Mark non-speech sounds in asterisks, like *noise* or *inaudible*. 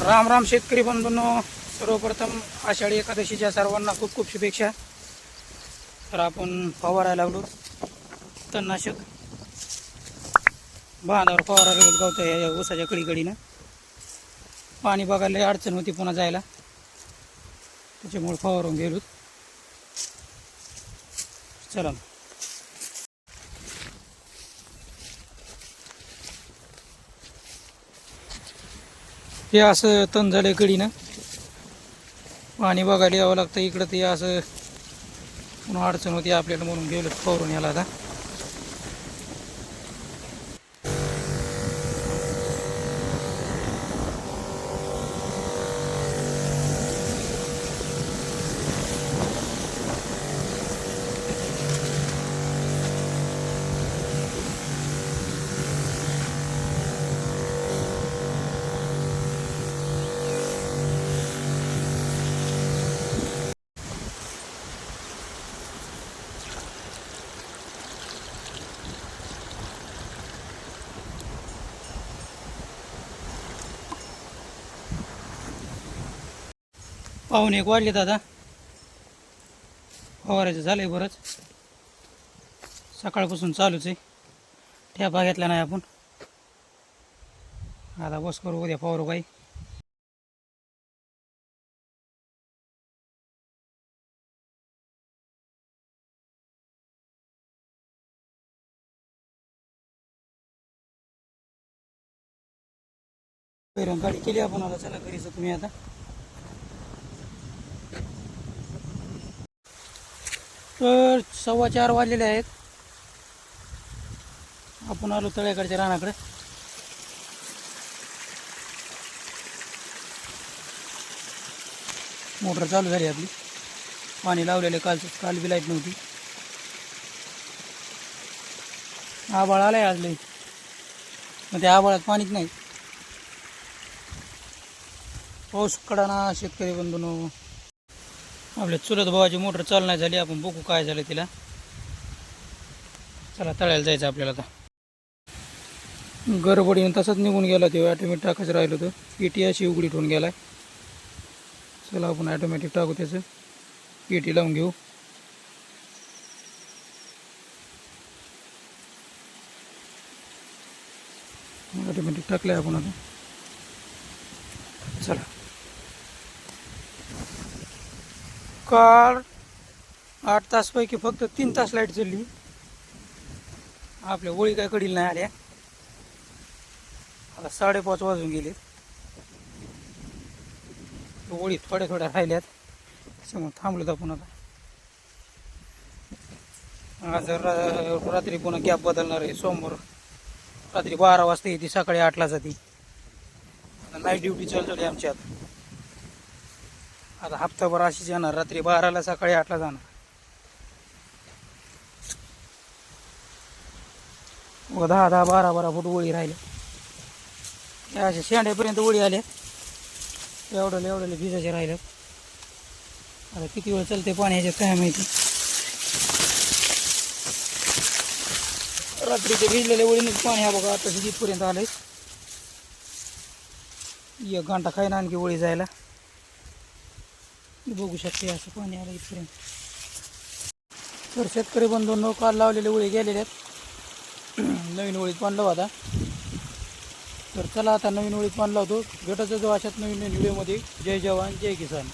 राम राम शेतकरी बंधूंनो सर्वप्रथम आषाढी एकादशीच्या सर्वांना खूप खूप शुभेच्छा. तर आपण फवारायला लागलो. तणनाशक. बांधावर फवारायला लागलो या ऊसाच्या कडीकडीनं पाणी बघायला अडचण होती पुन्हा जायला. त्याच्यामुळे फवारून गेलो. चला हे असं तण झालं कडीनं पाणी बघायला यावं लागतं. इकडं ते असं पुन्हा अडचण होती आपल्याला म्हणून गेलो फवारून याला आता. पाहुणे एक वाढले दादा. फवारायचं झालंय बरंच. सकाळपासून चालूच आहे. ठ्यापा घेतला नाही आपण. आता बस करू उद्या फवारू काही गाडी केली आपण आता. चला घरीच तुम्ही आता. तर सव्वा चार वाजलेले आहेत. आपण आलो तळ्याकडच्या रानाकडे. मोटर चालू झाली आपली. पाणी लावलेले काल काल बी लाइट नव्हती. आबाळ आलाय आज लई. मग त्या आबाळात पाणीच नाही. पाऊस कडाना शेतकरी बंधून. आपल्या चुलत भावाची मोटर चाल नाही झाली आपण बघू काय झालं तिला. चला तळायला जायचं आपल्याला आता. गडबडीने तसंच निघून गेला ते ऑटोमॅटिक टाकायचं राहिलं होतं. पेटी अशी उघडी ठेवून गेला. चला आपण ॲटोमॅटिक टाकू त्याचं. पेटी लावून घेऊ. ऑटोमॅटिक आहे आपण आता. चला. काळ आठ तासपैकी फक्त तीन तास लाइट चालली. आपल्या ओळी काय कडील नाही आल्या. आता साडेपाच वाजून गेले. ओळी थोड्या थोड्या राहिल्यात. त्याच्यामुळे थांबलो आपण आता आज रात्री पुन्हा गॅप बदलणार आहे. सोमवार रात्री बारा वाजता येते सकाळी आठला जाते. नाईट ड्युटी चालू झाली आमची आता आता हप्ताभर अशीच येणार रात्री बाराला सकाळी आठला जाणार. व दहा दहा बारा बारा फूट ओळी राहिल्या. त्या अशा शेंड्यापर्यंत ओळी आल्या एवढं एवढं भिजाचे राहिलं आता किती वेळ चालते पाणी ह्याच्यात काय माहिती? रात्री ते भिजलेल्या ओळीनं पाणी हा बघा आता जिथपर्यंत आलंय. एक घंटा खाईन आणखी ओळी जायला. बघू शकते असं पाणी आलं इथपर्यंत. तर शेतकरी बंधूंनो काल लावलेले ओळी गेलेले आहेत. *clears throat* नवीन ओळीत पाणी आता तर चला आता नवीन ओळीत पाणी लावतो भेटायचं जो अशात नवीन नवीन व्हिडिओमध्ये. जय जवान जय किसान.